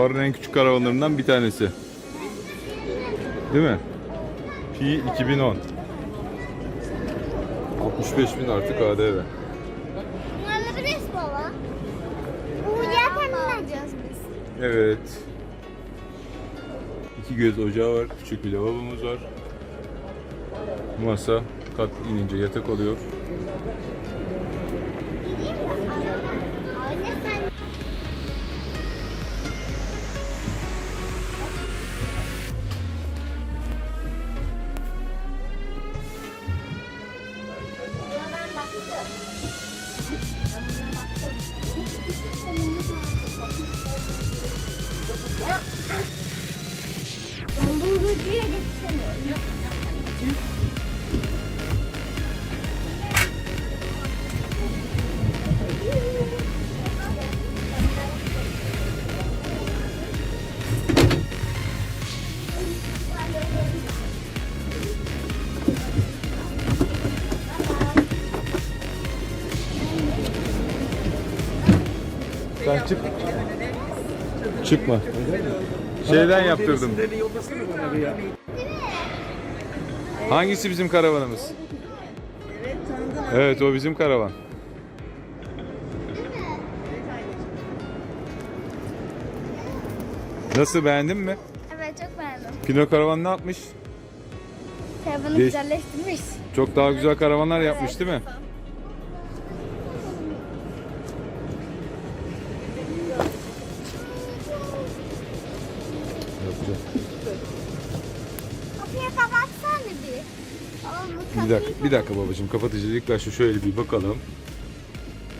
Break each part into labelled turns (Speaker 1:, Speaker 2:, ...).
Speaker 1: Fuarın en küçük karavanlarından bir tanesi. Değil mi? Pi 2010. 65 bin artık ADV.
Speaker 2: Bunlarla bir res baba. Ne alacağız biz?
Speaker 1: Evet. İki göz ocağı var. Küçük bir lavabomuz var. Masa. Kat inince yatak oluyor. Çık. Çıkma. Şeyden yaptırdım. Hangisi bizim karavanımız? Evet o bizim karavan. Nasıl beğendin mi?
Speaker 2: Evet çok beğendim.
Speaker 1: Pino karavan ne yapmış?
Speaker 2: Karavanı güzelleştirmiş.
Speaker 1: Çok daha güzel karavanlar yapmış değil mi?
Speaker 2: Ama
Speaker 1: Bir dakika, bir dakika babacığım kapatıcı ilk başta şöyle bir bakalım.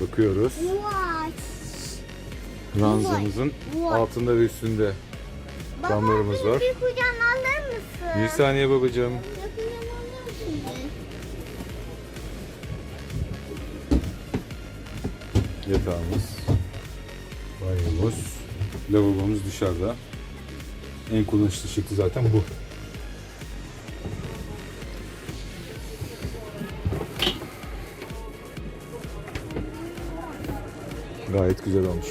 Speaker 1: Bakıyoruz.
Speaker 2: Vay.
Speaker 1: Ranzamızın
Speaker 2: Vay.
Speaker 1: altında ve üstünde camlarımız
Speaker 2: baba,
Speaker 1: var.
Speaker 2: Bir kucağına alır mısın?
Speaker 1: Bir saniye babacığım.
Speaker 2: Bir kucağına alır mısın?
Speaker 1: Yatağımız, banyomuz, lavabomuz dışarıda. En kullanışlı şekli zaten bu. Gayet güzel olmuş.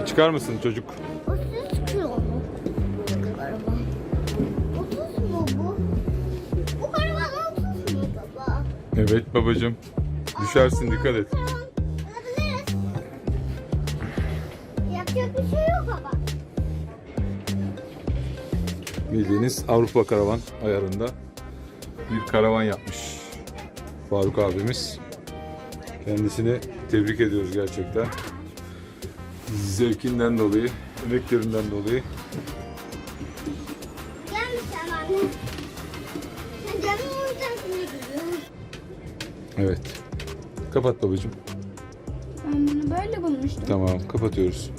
Speaker 1: Bir çıkar mısın çocuk?
Speaker 2: 30 kilo mu? Bu karavan. 30 mu bu? Bu karavan 30 mu baba?
Speaker 1: Evet babacığım. Düşersin dikkat et. Bildiğiniz Avrupa karavan ayarında bir karavan yapmış Faruk abimiz. Kendisini tebrik ediyoruz gerçekten. Zevkinden dolayı, emeklerinden dolayı. Evet. Kapat babacığım.
Speaker 2: Ben bunu böyle bulmuştum.
Speaker 1: Tamam, kapatıyoruz.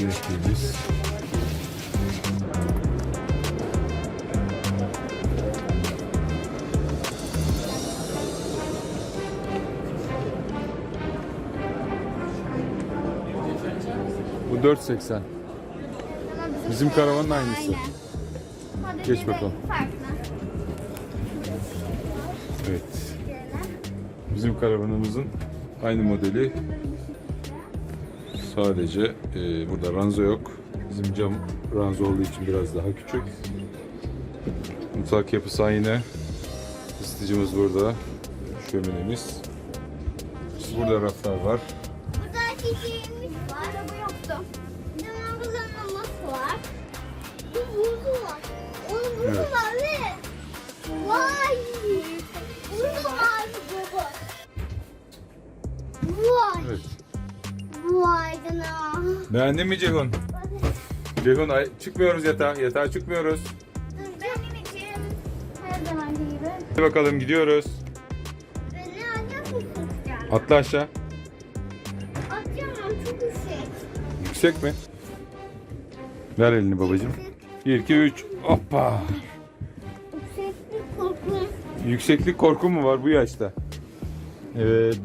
Speaker 1: Sinekliğimiz. Bu 4.80.
Speaker 2: Ama
Speaker 1: Bizim karavanın aynısı. Geç bakalım. Evet. Bizim karavanımızın aynı modeli. Sadece e, burada ranza yok. Bizim cam ranza olduğu için biraz daha küçük. Mutfak yapısı aynı. Isıtıcımız burada. Şöminemiz. Burada raflar var.
Speaker 2: Burada çiçeğimiz var. Araba yoktu. Bir de mangaların maması var. Bir buzu var. Onun buzu
Speaker 1: Evet.
Speaker 2: var ve vay. Buzu var Canına.
Speaker 1: Beğendin mi Ceyhun? Ceyhun ay- çıkmıyoruz yatağa. Yatağa çıkmıyoruz.
Speaker 2: Benim için her zaman gibi.
Speaker 1: Hadi bakalım gidiyoruz.
Speaker 2: Beni kucağına?
Speaker 1: Atla aşağı.
Speaker 2: Atacağım çok yüksek.
Speaker 1: Yüksek mi? Ver elini babacığım. 1 2 3. Hoppa.
Speaker 2: Yükseklik korkum.
Speaker 1: Yükseklik korkun mu var bu yaşta? Evet.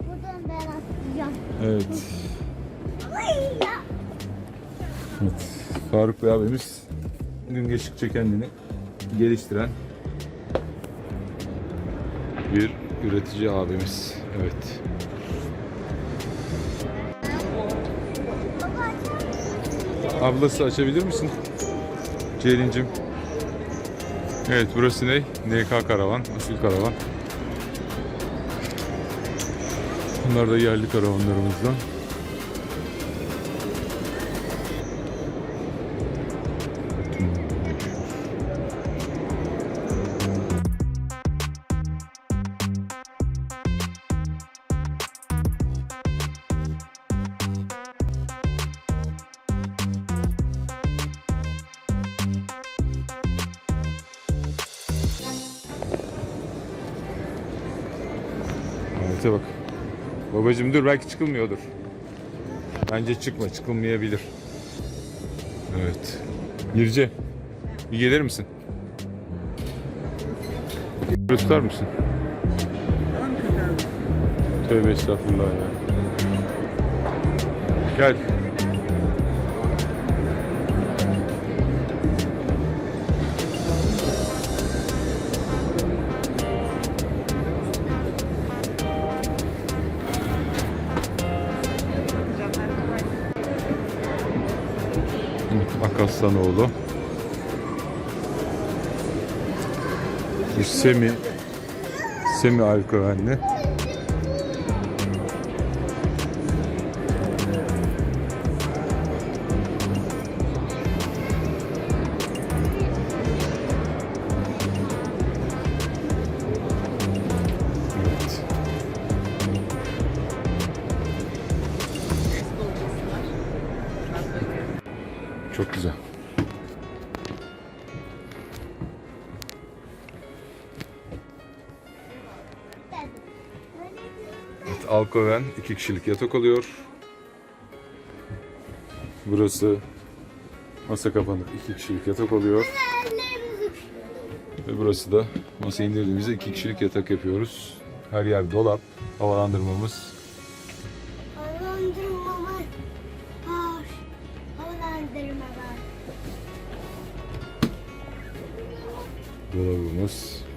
Speaker 2: Buradan ben atlayacağım.
Speaker 1: Evet. Evet. Faruk Bey abimiz gün geçtikçe kendini geliştiren bir üretici abimiz. Evet. Ablası açabilir misin? Ceylin'cim. Evet burası ne? NK Karavan, Asil Karavan. Bunlar da yerli karavanlarımızdan. Alete bak. Babacım dur belki çıkılmıyordur. Bence çıkma çıkılmayabilir. Evet. Girce. Bir gelir misin? Tutar mısın? Tövbe estağfurullah ya. Gel. Akaslanoğlu. Bu semi semi alkovenli. Alkoven iki kişilik yatak oluyor. Burası masa kapanıp iki kişilik yatak oluyor. Ve burası da masa indirdiğimizde iki kişilik yatak yapıyoruz. Her yer dolap, havalandırmamız.
Speaker 2: havalandırma var. Var. Havalandırma var.
Speaker 1: Dolabımız.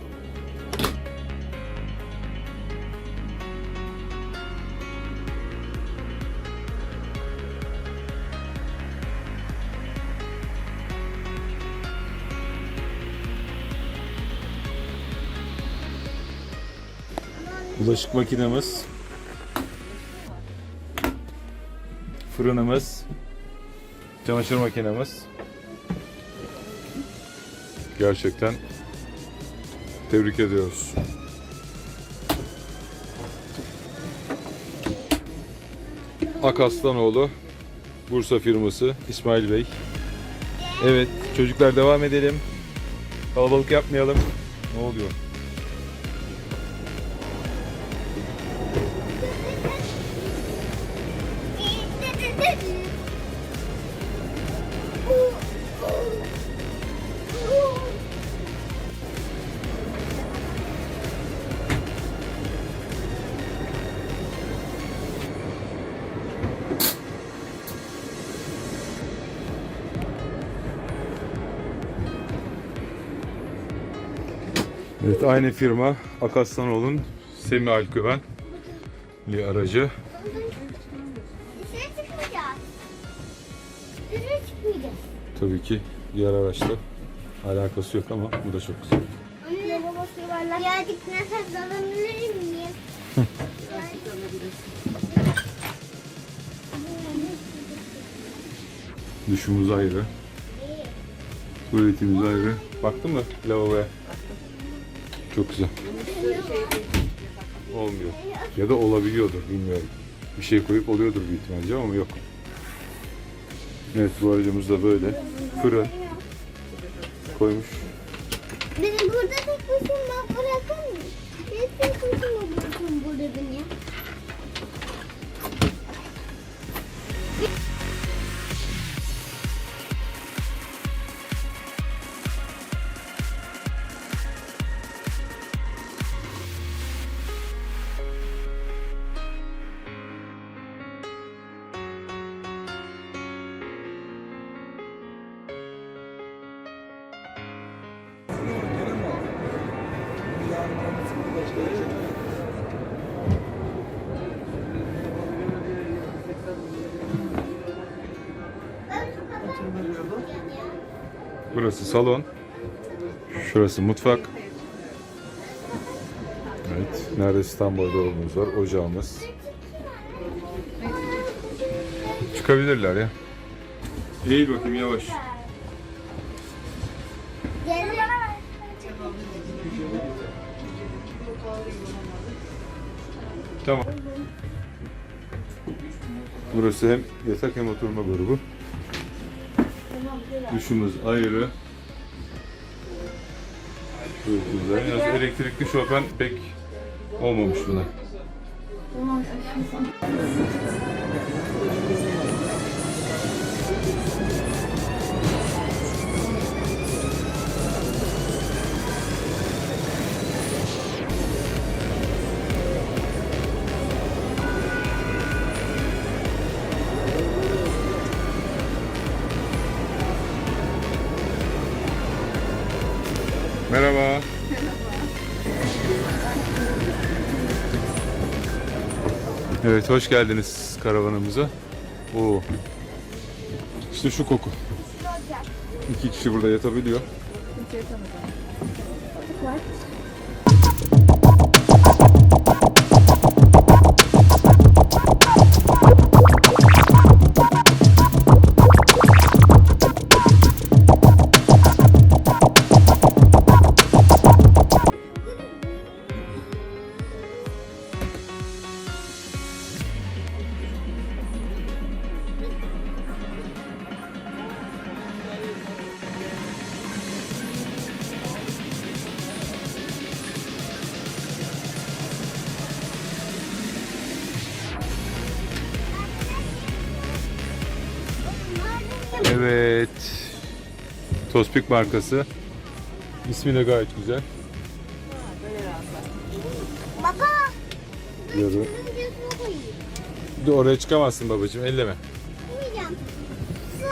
Speaker 1: Bulaşık makinemiz. Fırınımız. Çamaşır makinemiz. Gerçekten tebrik ediyoruz. Akaslanoğlu Bursa firması İsmail Bey. Evet çocuklar devam edelim. Kalabalık yapmayalım. Ne oluyor? Evet aynı firma Akaslanoğlu'nun semi alkövenli aracı. Tabii ki diğer araçla alakası yok ama bu da çok güzel.
Speaker 2: Anne babası yuvarlak. Birazcık nefes alabilir miyim?
Speaker 1: Duşumuz ayrı. Tuvaletimiz ayrı. Baktın mı lavaboya? Çok güzel. Olmuyor. Ya da olabiliyordur bilmiyorum. Bir şey koyup oluyordur büyük ihtimalle ama yok. Evet bu aracımız da böyle. Fırın koymuş.
Speaker 2: Beni burada tek başıma
Speaker 1: Burası salon. Şurası mutfak. Evet. Nerede İstanbul dolabımız var. Ocağımız. Çıkabilirler ya. Eğil bakayım yavaş. Tamam. Burası hem yatak hem oturma grubu. Duşumuz ayrı. Çok güzel. Yalnız elektrikli şofen pek olmamış buna. Hoş geldiniz karavanımıza. Oo. İşte şu koku. İki kişi burada yatabiliyor. Evet. Tospik markası. İsmi de gayet güzel.
Speaker 2: Baba.
Speaker 1: Yarı. Dur, oraya çıkamazsın babacığım, elleme.
Speaker 2: Koyacağım. Sıra.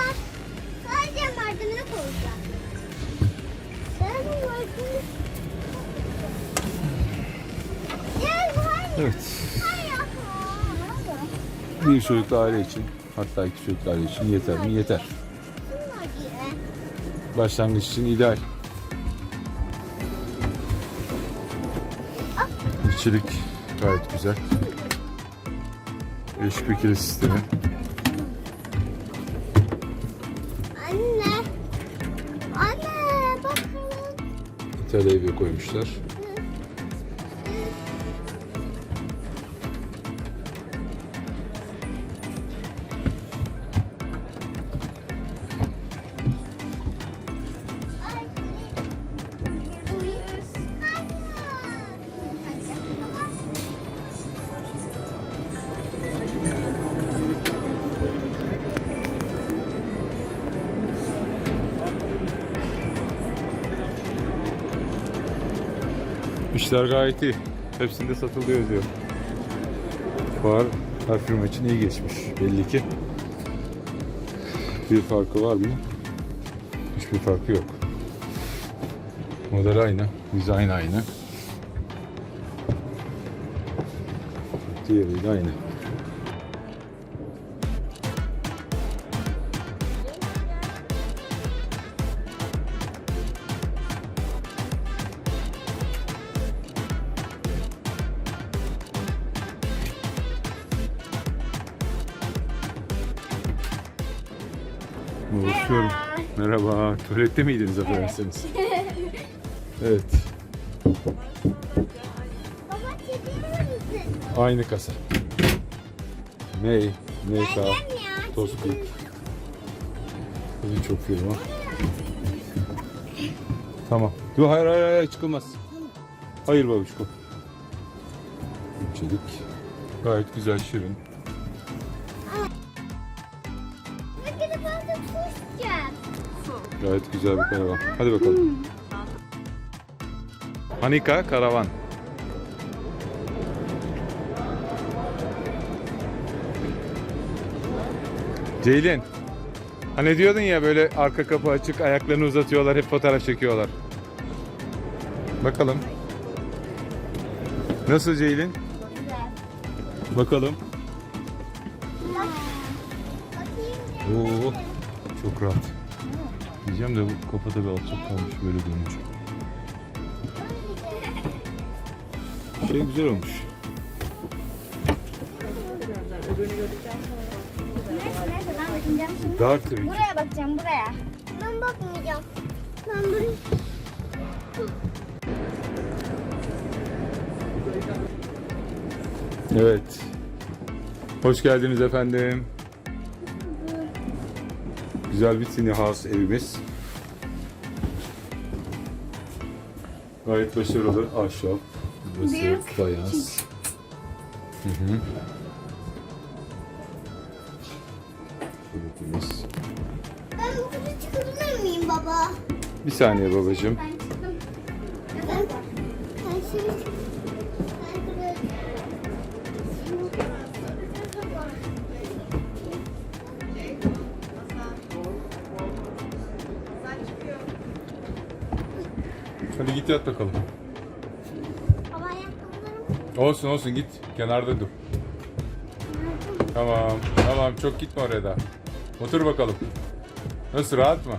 Speaker 2: Sadece merdivene koyacağım. Ben.
Speaker 1: Evet. Bir çocuklu aile için, hatta iki çocuklu aile için yeter mi? Yeter. Başlangıç için ideal. İçerik gayet güzel. Değişik bir kilit sistemi.
Speaker 2: Anne. Anne bakalım.
Speaker 1: Televizyon koymuşlar. İşler gayet iyi. Hepsinde satılıyor diyor. Fuar her firma için iyi geçmiş belli ki. Bir farkı var mı? Hiçbir farkı yok. Model aynı, dizayn aynı. Diğeriyle aynı. Bakıyorum. Merhaba. Tuvalette miydiniz affedersiniz? Evet. Aynı kasa. Ney?
Speaker 2: Geleceğim ya.
Speaker 1: Tospik. Birçok firma. Tamam. Dur hayır hayır hayır çıkılmaz. Hayır babuşko. İçerik. Gayet güzel şirin. Gayet güzel bir karavan. Hadi bakalım. Hanika karavan. Ceylin. Hani diyordun ya böyle arka kapı açık ayaklarını uzatıyorlar hep fotoğraf çekiyorlar. Bakalım. Nasıl Ceylin?
Speaker 2: Güzel.
Speaker 1: Bakalım. Oo, çok rahat. Diyeceğim de bu kafa tabii alçak kalmış böyle dönünce. Şey güzel olmuş. Dar tabii ki.
Speaker 2: Buraya bakacağım buraya. Ben bakmayacağım. Ben buraya.
Speaker 1: Evet. Hoş geldiniz efendim. Güzel bir tiny house evimiz. Gayet başarılı ahşap. Burası
Speaker 2: Büyük,
Speaker 1: beyaz. Hı hı. Şeritimiz.
Speaker 2: Ben kutu çıkabilir miyim baba?
Speaker 1: Bir saniye babacığım.
Speaker 2: Ben,
Speaker 1: git yat bakalım.
Speaker 2: Ayakkabılarım
Speaker 1: Olsun olsun git. Kenarda dur. Tamam. Tamam çok gitme oraya da. Otur bakalım. Nasıl rahat mı?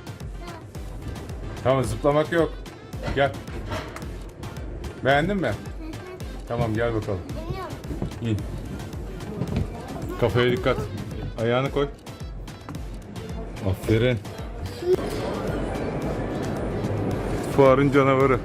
Speaker 1: Tamam zıplamak yok. Gel. Beğendin mi? Tamam gel bakalım. İn. Kafaya dikkat. Ayağını koy. Aferin. Fuarın canavarı.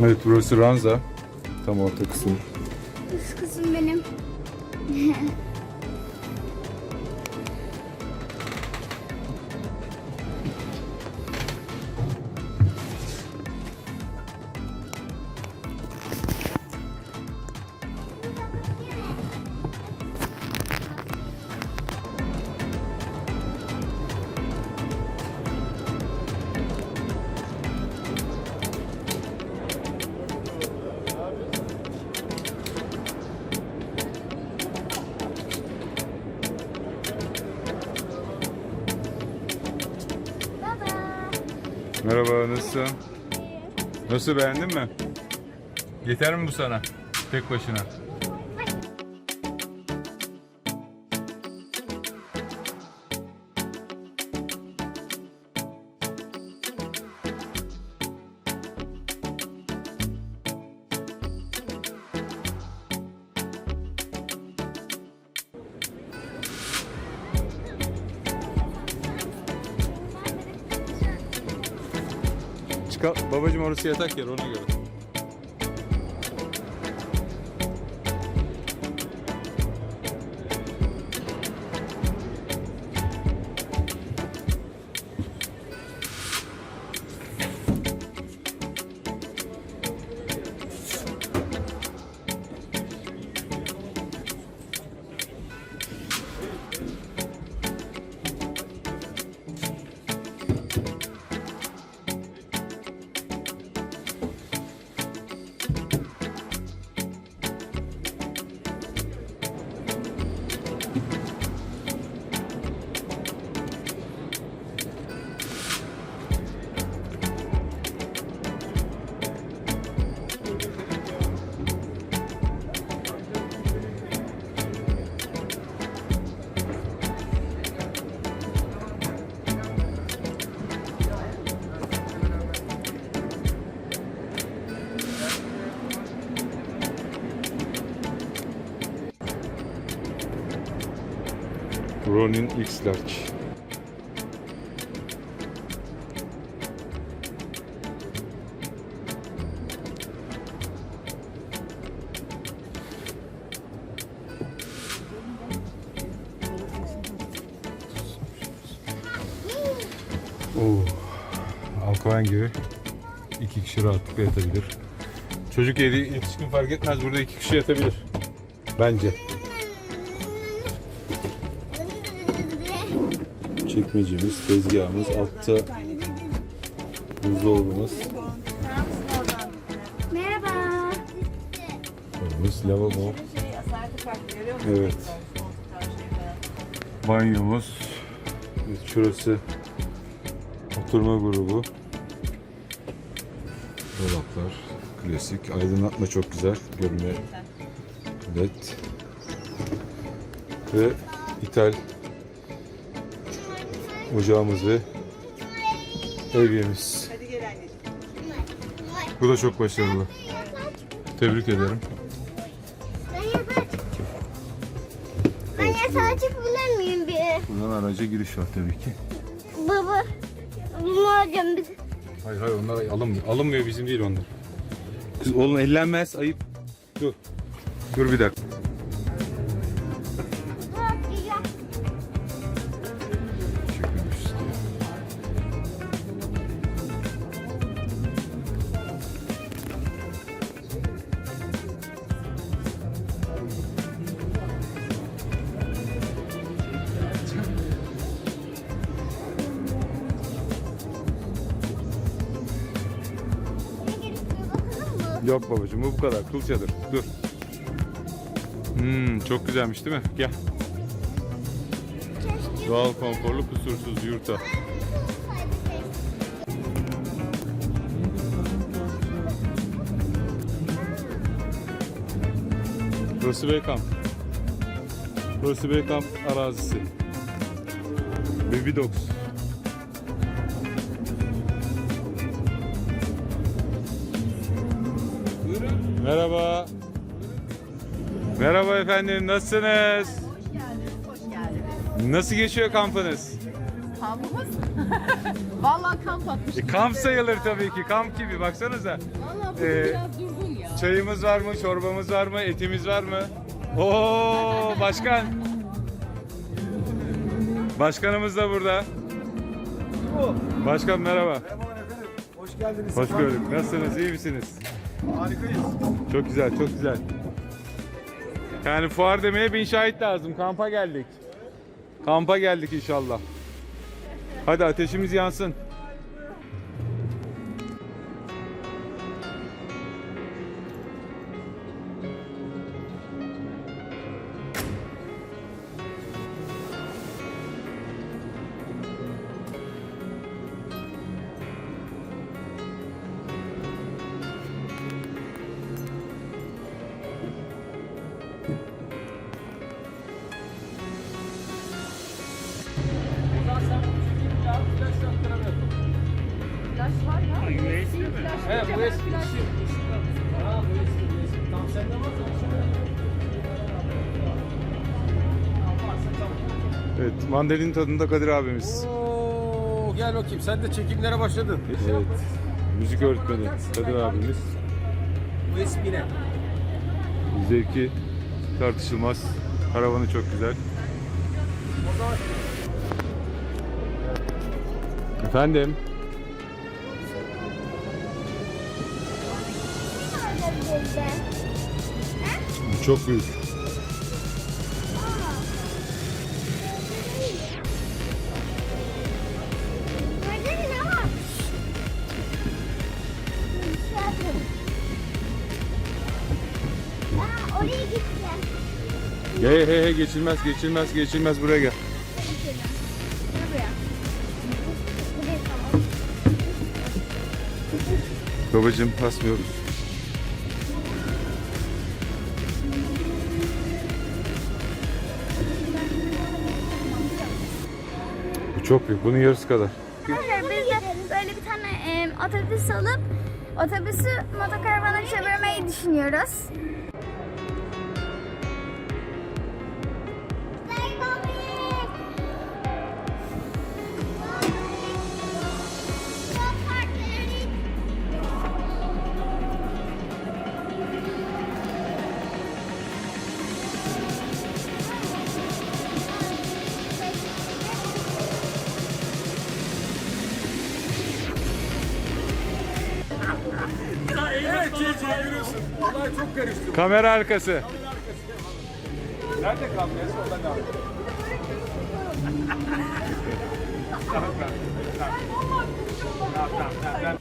Speaker 1: Evet burası ranza. Tam orta kısım.
Speaker 2: Üst kısım benim.
Speaker 1: Nasıl beğendin mi? Yeter mi bu sana? Tek başına. Orası yatak yer ona göre. Ronin X Large. Oo. Alkoven gibi iki kişi rahatlıkla yatabilir. Çocuk yedi, yetişkin fark etmez. Burada iki kişi yatabilir. Bence. Çekmecemiz, tezgahımız, altta buzdolabımız.
Speaker 2: Merhaba.
Speaker 1: Tuvaletimiz, lavabo? Evet. Banyomuz. Evet, şurası oturma grubu. Dolaplar, klasik. Aydınlatma çok güzel. Görünme led. Ve ithal ocağımız ve
Speaker 3: anneciğim.
Speaker 1: Bu da çok başarılı. Tebrik ederim.
Speaker 2: Ben yatağa çıkabilir miyim bir?
Speaker 1: Buradan araca giriş var tabii ki.
Speaker 2: Baba. Bunu alacağım biz.
Speaker 1: Hayır hayır onlar alınmıyor. Alınmıyor bizim değil onlar. Kız oğlum ellenmez ayıp. Dur. Dur bir dakika. Yok babacığım bu bu kadar. Kıl çadır. Dur. Hmm, çok güzelmiş değil mi? Gel. Doğal konforlu kusursuz yurta. Burası Beykamp. Burası Beykamp arazisi. Baby Dogs. Efendim, nasılsınız?
Speaker 3: Hoş geldiniz, hoş geldiniz.
Speaker 1: Nasıl geçiyor kampınız?
Speaker 3: Kampımız? Vallahi kamp atmış.
Speaker 1: E, kamp sayılır tabii ki, kamp gibi baksanıza.
Speaker 3: Vallahi bugün
Speaker 1: Ee,
Speaker 3: biraz durgun ya.
Speaker 1: Çayımız var mı, çorbamız var mı, etimiz var mı? Oo başkan. Başkanımız da burada. Başkan merhaba.
Speaker 4: Merhaba efendim. Hoş geldiniz.
Speaker 1: Hoş gördük. Nasılsınız? iyi misiniz?
Speaker 4: Harikayız.
Speaker 1: Çok güzel, çok güzel. Yani fuar demeye bin şahit lazım. Kampa geldik. Kampa geldik inşallah. Hadi ateşimiz yansın.
Speaker 3: Bu eski.
Speaker 1: Evet, mandalin tadında Kadir abimiz.
Speaker 4: Oo, gel bakayım. Sen de çekimlere başladın.
Speaker 1: Evet. Müzik öğretmeni Kadir abimiz.
Speaker 4: Bu ismi ne?
Speaker 1: Zevki tartışılmaz. Karavanı çok güzel. Efendim? Bu çok büyük. Hey hey hey geçilmez geçilmez geçilmez buraya gel. Babacım basmıyoruz. Çok büyük. Bunun yarısı kadar.
Speaker 2: Arkadaşlar biz de böyle bir tane e, otobüs alıp otobüsü motokaravana çevirmeyi düşünüyoruz.
Speaker 4: Kamera arkası. Nerede
Speaker 1: kamera? Ondan
Speaker 4: ne Tamam tamam. Tamam tamam.